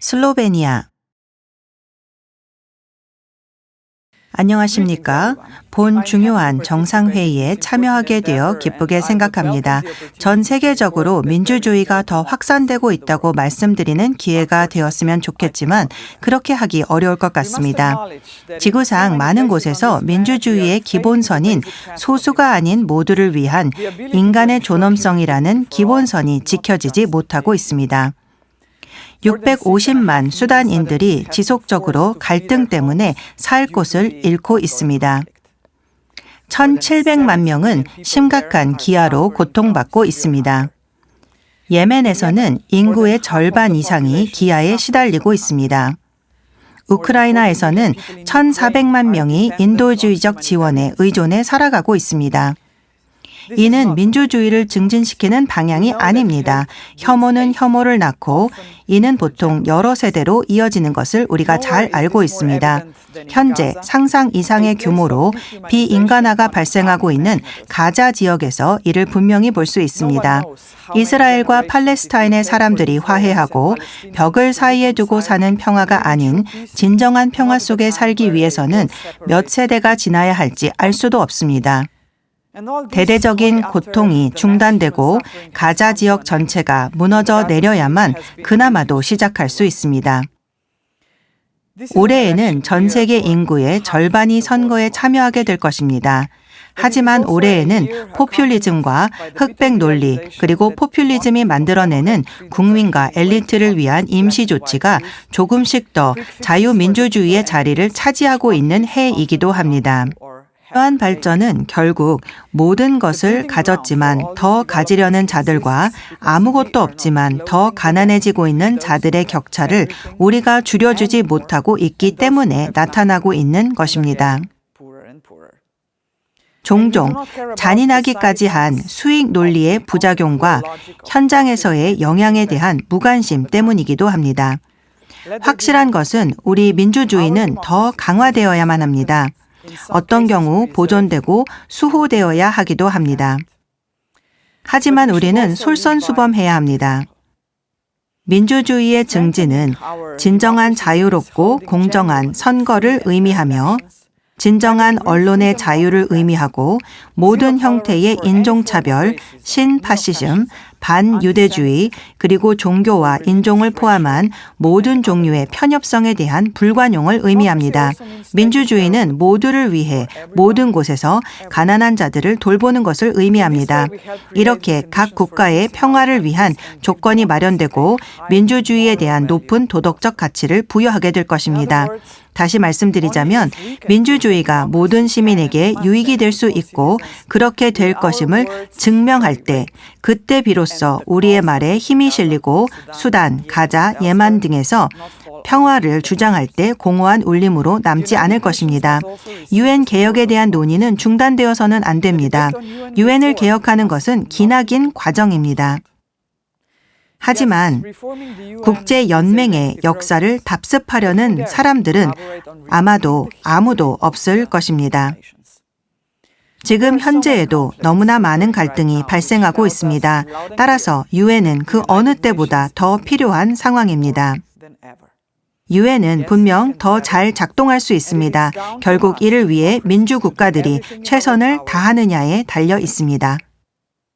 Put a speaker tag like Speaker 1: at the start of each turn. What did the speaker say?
Speaker 1: 슬로베니아 안녕하십니까. 본 중요한 정상회의에 참여하게 되어 기쁘게 생각합니다. 전 세계적으로 민주주의가 더 확산되고 있다고 말씀드리는 기회가 되었으면 좋겠지만 그렇게 하기 어려울 것 같습니다. 지구상 많은 곳에서 민주주의의 기본선인 소수가 아닌 모두를 위한 인간의 존엄성이라는 기본선이 지켜지지 못하고 있습니다. 650만 수단인들이 지속적으로 갈등 때문에 살 곳을 잃고 있습니다. 1,700만 명은 심각한 기아로 고통받고 있습니다. 예멘에서는 인구의 절반 이상이 기아에 시달리고 있습니다. 우크라이나에서는 1,400만 명이 인도주의적 지원에 의존해 살아가고 있습니다. 이는 민주주의를 증진시키는 방향이 아닙니다. 혐오는 혐오를 낳고 이는 보통 여러 세대로 이어지는 것을 우리가 잘 알고 있습니다. 현재 상상 이상의 규모로 비인간화가 발생하고 있는 가자 지역에서 이를 분명히 볼 수 있습니다. 이스라엘과 팔레스타인의 사람들이 화해하고 벽을 사이에 두고 사는 평화가 아닌 진정한 평화 속에 살기 위해서는 몇 세대가 지나야 할지 알 수도 없습니다. 대대적인 고통이 중단되고 가자 지역 전체가 무너져 내려야만 그나마도 시작할 수 있습니다. 올해에는 전 세계 인구의 절반이 선거에 참여하게 될 것입니다. 하지만 올해에는 포퓰리즘과 흑백 논리 그리고 포퓰리즘이 만들어내는 국민과 엘리트를 위한 임시 조치가 조금씩 더 자유민주주의의 자리를 차지하고 있는 해이기도 합니다. 이러한 발전은 결국 모든 것을 가졌지만 더 가지려는 자들과 아무것도 없지만 더 가난해지고 있는 자들의 격차를 우리가 줄여주지 못하고 있기 때문에 나타나고 있는 것입니다. 종종 잔인하기까지 한 수익 논리의 부작용과 현장에서의 영향에 대한 무관심 때문이기도 합니다. 확실한 것은 우리 민주주의는 더 강화되어야만 합니다. 어떤 경우 보존되고 수호되어야 하기도 합니다. 하지만 우리는 솔선수범해야 합니다. 민주주의의 증진은 진정한 자유롭고 공정한 선거를 의미하며 진정한 언론의 자유를 의미하고 모든 형태의 인종차별, 신파시즘, 반유대주의, 그리고 종교와 인종을 포함한 모든 종류의 편협성에 대한 불관용을 의미합니다. 민주주의는 모두를 위해 모든 곳에서 가난한 자들을 돌보는 것을 의미합니다. 이렇게 각 국가의 평화를 위한 조건이 마련되고 민주주의에 대한 높은 도덕적 가치를 부여하게 될 것입니다. 다시 말씀드리자면 민주주의가 모든 시민에게 유익이 될 수 있고 그렇게 될 것임을 증명할 때 그때 비로소 우리의 말에 힘이 실리고 수단, 가자, 예만 등에서 평화를 주장할 때 공허한 울림으로 남지 않을 것입니다. 유엔 개혁에 대한 논의는 중단되어서는 안 됩니다. 유엔을 개혁하는 것은 기나긴 과정입니다. 하지만 국제연맹의 역사를 답습하려는 사람들은 아마도 아무도 없을 것입니다. 지금 현재에도 너무나 많은 갈등이 발생하고 있습니다. 따라서 유엔은 그 어느 때보다 더 필요한 상황입니다. 유엔은 분명 더 잘 작동할 수 있습니다. 결국 이를 위해 민주 국가들이 최선을 다하느냐에 달려 있습니다.